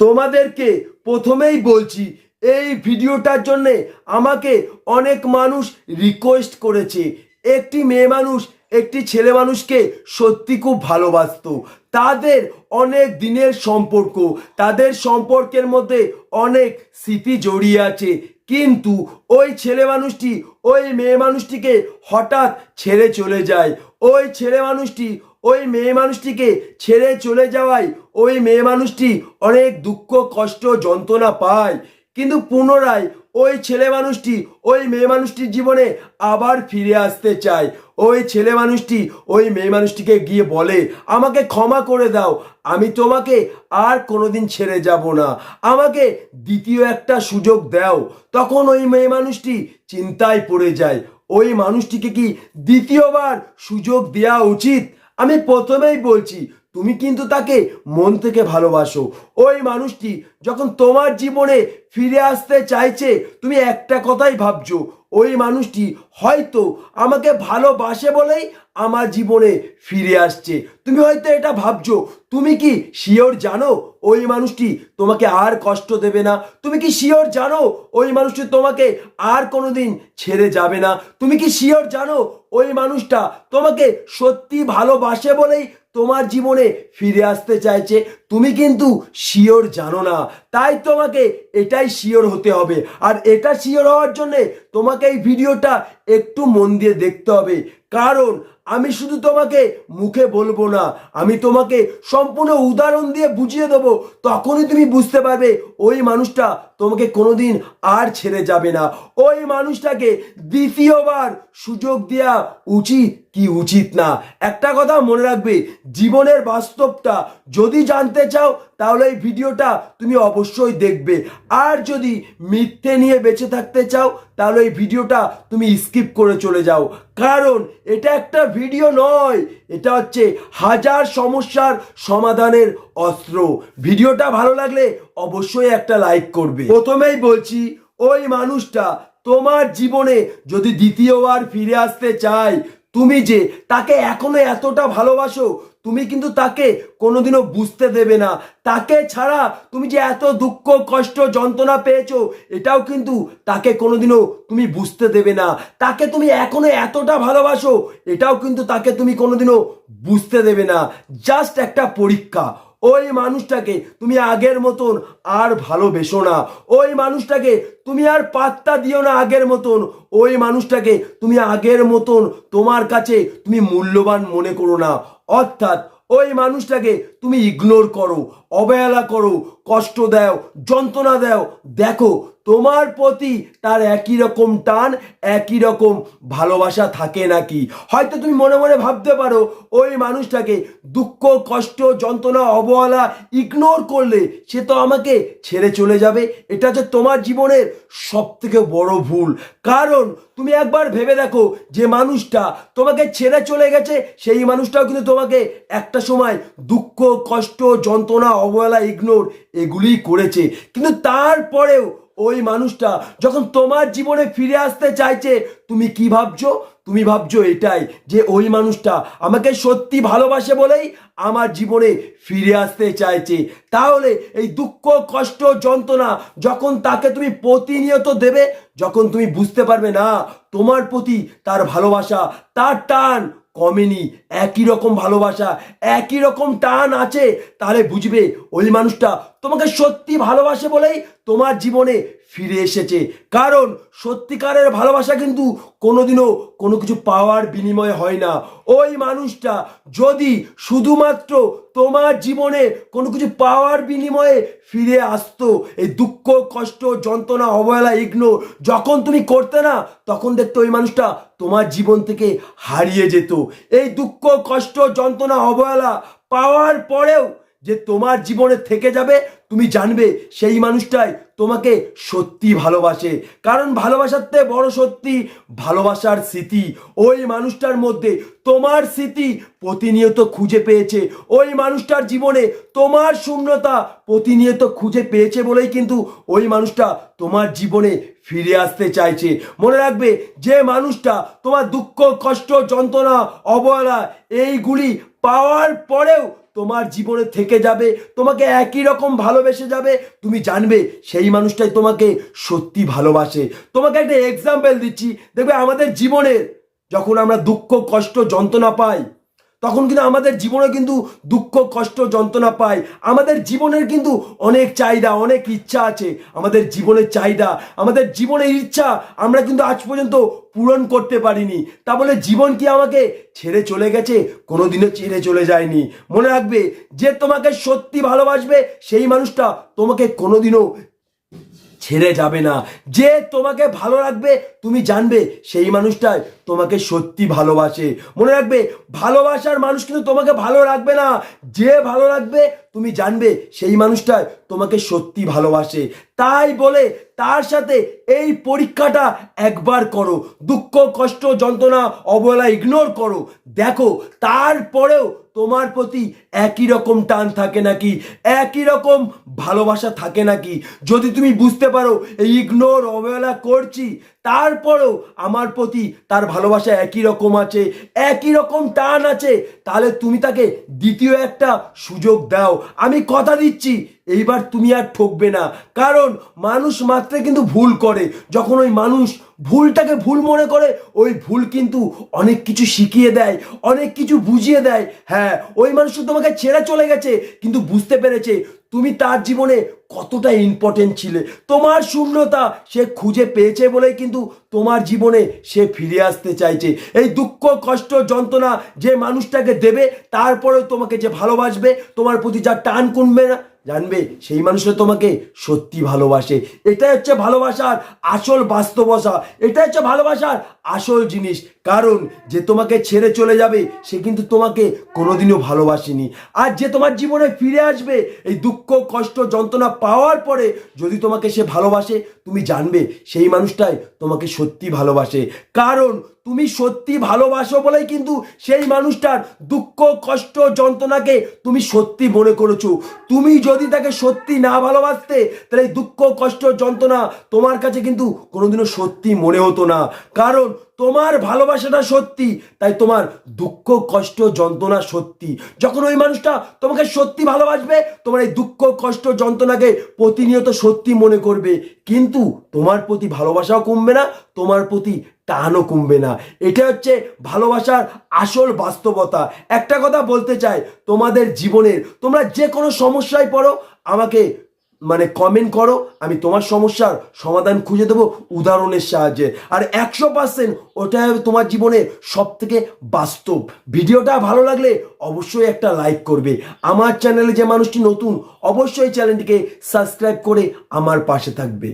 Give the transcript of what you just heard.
তোমাদেরকে প্রথমেই বলছি, এই ভিডিওটার জন্যে আমাকে অনেক মানুষ রিকোয়েস্ট করেছে। একটি মেয়ে মানুষ, একটি ছেলে মানুষকে সত্যি খুব ভালোবাসতো। তাদের অনেক দিনের সম্পর্ক, তাদের সম্পর্কের মধ্যে অনেক স্মৃতি জড়িয়ে আছে। কিন্তু ওই ছেলে মানুষটি, ওই মেয়ে মানুষটিকে হঠাৎ ছেড়ে চলে যায়। ওই ছেলে মানুষটি, ওই মেয়ে মানুষটিকে ছেড়ে চলে যাওয়ায় ওই মেয়ে মানুষটি অনেক দুঃখ, কষ্ট, যন্ত্রণা পায়। কিন্তু পুনরায় ওই ছেলে মানুষটি, ওই মেয়ে মানুষটির জীবনে আবার ফিরে আসতে চায়। ওই ছেলে মানুষটি, ওই মেয়ে মানুষটিকে গিয়ে বলে, আমাকে ক্ষমা করে দাও, আমি তোমাকে আর কোনোদিন ছেড়ে যাব না। আমাকে দ্বিতীয় একটা সুযোগ দাও। তখন ওই মেয়ে মানুষটি চিন্তায় পড়ে যায়, ওই মানুষটিকে কি দ্বিতীয়বার সুযোগ দেওয়া উচিত? আমি প্রথমেই বলছি তুমি কিন্তু তাকে মন থেকে ভালোবাসো। ওই মানুষটি যখন তোমার জীবনে ফিরে আসতে চাইছে, তুমি একটা কথাই ভাবছ, ওই মানুষটি হয়তো আমাকে ভালোবাসে বলেই আমার জীবনে ফিরে আসছে। তুমি হয়তো এটা ভাবছ, তুমি কি শিওর জানো ওই মানুষটি তোমাকে আর কষ্ট দেবে না? তুমি কি শিওর জানো ওই মানুষটি তোমাকে আর কোনোদিন ছেড়ে যাবে না? তুমি কি শিওর জানো ওই মানুষটা তোমাকে সত্যি ভালোবাসে বলেই তোমার জীবনে ফিরে আসতে চাইছে। তুমি কিন্তু শিওর জানো না। তাই তোমাকে এটাই শিওর হতে হবে। আর এটা শিওর হওয়ার জন্যে তোমাকে এই ভিডিওটা একটু মন দিয়ে দেখতে হবে। কারণ আমি শুধু তোমাকে মুখে বলব না, আমি তোমাকে সম্পূর্ণ উদাহরণ দিয়ে বুঝিয়ে দেবো। তখনই তুমি বুঝতে পারবে ওই মানুষটা তোমাকে কোনোদিন আর ছেড়ে যাবে না। ওই মানুষটাকে দ্বিতীয়বার সুযোগ দেওয়া উচিত কি উচিত না? একটা কথা মনে রাখবে, জীবনের বাস্তবটা যদি জানতে চাও, তাহলে এই ভিডিওটা তুমি অবশ্যই দেখবে। আর যদি মিথ্যে নিয়ে বেঁচে থাকতে চাও, তাহলে এই ভিডিওটা তুমি স্কিপ করে চলে যাও। কারণ এটা একটা ভিডিও নয়, এটা হচ্ছে হাজার সমস্যার সমাধানের অস্ত্র। ভিডিওটা ভালো লাগলে অবশ্যই একটা লাইক করবে। প্রথমেই বলছি, ওই মানুষটা তোমার জীবনে যদি দ্বিতীয়বার ফিরে আসতে চায় তুমি যে তাকে এখনও এতটা ভালোবাসো, তুমি কিন্তু তাকে কোনোদিনও বুঝতে দেবে না। তাকে ছাড়া তুমি যে এত দুঃখ, কষ্ট, যন্ত্রণা পেয়েছ, এটাও কিন্তু তাকে কোনোদিনও তুমি বুঝতে দেবে না। তাকে তুমি এখনও এতটা ভালোবাসো, এটাও কিন্তু তাকে তুমি কোনোদিনও বুঝতে দেবে না। জাস্ট একটা পরীক্ষা ওই মানুষটাকে তুমি আগের মতন আর ভালোবেসো না। ওই মানুষটাকে তুমি আর পাত্তা দিও না আগের মতন। ওই মানুষটাকে তুমি আগের মতন তোমার কাছে তুমি মূল্যবান মনে করো না। অর্থাৎ ওই মানুষটাকে তুমি ইগনোর করো, অবহেলা করো, কষ্ট দাও, যন্ত্রণা দাও। দেখো তোমার প্রতি তার একই রকম টান, একই রকম ভালোবাসা থাকে নাকি? হয়তো তুমি মনে মনে ভাবতে পারো, ওই মানুষটাকে দুঃখ, কষ্ট, যন্ত্রণা, অবহেলা ইগনোর করলে সে তো আমাকে ছেড়ে চলে যাবে। এটা হচ্ছে তোমার জীবনের সব থেকে বড় ভুল। কারণ তুমি একবার ভেবে দেখো যে মানুষটা তোমাকে ছেড়ে চলে গেছে, সেই মানুষটাও কিন্তু তোমাকে একটা সময় দুঃখ, কষ্ট, যন্ত্রণা, অবহেলা ইগনোর এগুলিই করেছে। কিন্তু তারপরেও ওই মানুষটা যখন তোমার জীবনে ফিরে আসতে চাইছে, তুমি কি ভাবছ? তুমি ভাবছ এটাই, যে ওই মানুষটা আমাকে সত্যি ভালোবাসে বলেই আমার জীবনে ফিরে আসতে চাইছে। তাহলে এই দুঃখ, কষ্ট, যন্ত্রণা যখন তাকে তুমি প্রতিনিয়ত দেবে, যখন তুমি বুঝতে পারবে না তোমার প্রতি তার ভালোবাসা, তার টান কমেনি, একই রকম ভালোবাসা, একই রকম টান আছে, তাহলে বুঝবে ওই মানুষটা তোমাকে সত্যি ভালোবাসে বলেই তোমার জীবনে ফিরে এসেছে। কারণ সত্যিকারের ভালোবাসা কিন্তু কোনোদিনও কোনো কিছু পাওয়ার বিনিময়ে হয় না। ওই মানুষটা যদি শুধুমাত্র তোমার জীবনে কোনো কিছু পাওয়ার বিনিময়ে ফিরে আসতো, এই দুঃখ, কষ্ট, যন্ত্রণা, অবহেলা ইগনোর যখন তুমি করতে না, তখন দেখতে ওই মানুষটা তোমার জীবন থেকে হারিয়ে যেত। এই দুঃখ, কষ্ট, যন্ত্রণা, অবহেলা পাওয়ার পরেও যে তোমার জীবনে থেকে যাবে, তুমি জানবে সেই মানুষটাই তোমাকে সত্যি ভালোবাসে। কারণ ভালোবাসার থেকে বড় সত্যি ভালোবাসার স্মৃতি। ওই মানুষটার মধ্যে তোমার স্মৃতি প্রতিনিয়ত খুঁজে পেয়েছে। ওই মানুষটার জীবনে তোমার শূন্যতা প্রতিনিয়ত খুঁজে পেয়েছে বলেই কিন্তু ওই মানুষটা তোমার জীবনে ফিরে আসতে চাইছে। মনে রাখবে, যে মানুষটা তোমার দুঃখ, কষ্ট, যন্ত্রণা, অবহেলা, এইগুলি পাওয়ার পরেও তোমার জীবনে থেকে যাবে, তোমাকে একই রকম ভালোবেসে যাবে। তুমি জানবে সেই মানুষটাই তোমাকে সত্যি ভালোবাসে। তোমাকে একটা এক্সাম্পল দিচ্ছি। দেখবে আমাদের জীবনের যখন আমরা দুঃখ, কষ্ট, যন্ত্রণা পাই তখন কিন্তু আমাদের জীবনে কিন্তু দুঃখ, কষ্ট, যন্ত্রণা পাই আমাদের জীবনের কিন্তু অনেক চাহিদা, অনেক ইচ্ছা আছে। আমাদের জীবনের চাহিদা, আমাদের জীবনের ইচ্ছা আমরা কিন্তু আজ পর্যন্ত পূরণ করতে পারিনি। তা বলে জীবন কি আমাকে ছেড়ে চলে গেছে? কোনোদিনও ছেড়ে চলে যায়নি। মনে রাখবে, যে তোমাকে সত্যি ভালোবাসবে, সেই মানুষটা তোমাকে কোনোদিনও ছেড়ে যাবে না। যে তোমাকে ভালো রাখবে তুমি জানবে, সেই মানুষটাই তোমাকে সত্যি ভালোবাসে। মনে রাখবে, ভালোবাসার মানুষ কিন্তু তোমাকে ভালো রাখবে না। যে ভালো রাখবে তুমি জানবে, সেই মানুষটাই তোমাকে সত্যি ভালোবাসে। তাই বলে, তার সাথে এই পরীক্ষাটা একবার করো। দুঃখ, কষ্ট, যন্ত্রণা, অবহেলা ইগনোর করো। দেখো, তারপরেও তোমার প্রতি একই রকম টান থাকে নাকি? একই রকম ভালোবাসা থাকে নাকি? যদি তুমি বুঝতে পারো, এই ইগনোর অবহেলা করছি তারপরেও আমার প্রতি তার ভালোবাসা একই রকম আছে, একই রকম টান আছে, তাহলে তুমি তাকে দ্বিতীয় একটা সুযোগ দাও। আমি কথা দিচ্ছি, এইবার তুমি আর ঠকবে না। কারণ মানুষ মাত্রে কিন্তু ভুল করে। যখন ওই মানুষ ভুলটাকে ভুল মনে করে, ওই ভুল কিন্তু অনেক কিছু শিখিয়ে দেয়, অনেক কিছু বুঝিয়ে দেয়। হ্যাঁ ওই মানুষ তোমাকে ছেড়ে চলে গেছে, কিন্তু বুঝতে পেরেছে তুমি তার জীবনে কতটা ইম্পর্টেন্ট ছিলে? তোমার শূন্যতা সে খুঁজে পেয়েছে বলেই কিন্তু তোমার জীবনে সে ফিরে আসতে চাইছে। এই দুঃখ, কষ্ট, যন্ত্রণা যে মানুষটাকে দেবে, তারপরেও তোমাকে যে ভালোবাসবে, তোমার প্রতি যা টান কমবে না, জানবে সেই মানুষটা তোমাকে সত্যি ভালোবাসে। এটাই হচ্ছে ভালোবাসার আসল বাস্তবতা। এটাই হচ্ছে ভালোবাসার আসল জিনিস। কারণ যে তোমাকে ছেড়ে চলে যাবে, সে কিন্তু তোমাকে কোনোদিনও ভালোবাসেনি। আর যে তোমার জীবনে ফিরে আসবে, এই দুঃখ, কষ্ট, যন্ত্রণা পাওয়ার পরে যদি তোমাকে সে ভালোবাসে, তুমি জানবে সেই মানুষটাই তোমাকে সত্যি ভালোবাসে। কারণ তুমি সত্যি ভালোবাসো বলেই কিন্তু সেই মানুষটার দুঃখ, কষ্ট, যন্ত্রণাকে তুমি সত্যি মনে করেছ। তুমি যদি তাকে সত্যি না ভালোবাসতে, তাহলে এই দুঃখ, কষ্ট, যন্ত্রণা তোমার কাছে কিন্তু কোনোদিনও সত্যি মনে হতো না। কারণ তোমার ভালোবাসাটা সত্যি, তাই তোমার দুঃখ, কষ্ট, যন্ত্রণা সত্যি। যখন ওই মানুষটা তোমাকে সত্যি ভালোবাসবে, তোমার এই দুঃখ, কষ্ট, যন্ত্রণাকে প্রতিনিয়ত সত্যি মনে করবে। কিন্তু তোমার প্রতি ভালোবাসাও কমবে না, তোমার প্রতি টানও কমবে না। এটা হচ্ছে ভালোবাসার আসল বাস্তবতা। একটা কথা বলতে চাই, তোমাদের জীবনের, তোমরা যে কোনো সমস্যায় পড়ো, আমাকে মানে কমেন্ট করো, আমি তোমার সমস্যার সমাধান খুঁজে দেবো উদাহরণের সাহায্যে। আর একশো পার্সেন্ট ওটা তোমার জীবনে সব থেকে বাস্তব। ভিডিওটা ভালো লাগলে অবশ্যই একটা লাইক করবে। আমার চ্যানেলে যে মানুষটি নতুন, অবশ্যই চ্যানেলটিকে সাবস্ক্রাইব করে আমার পাশে থাকবে।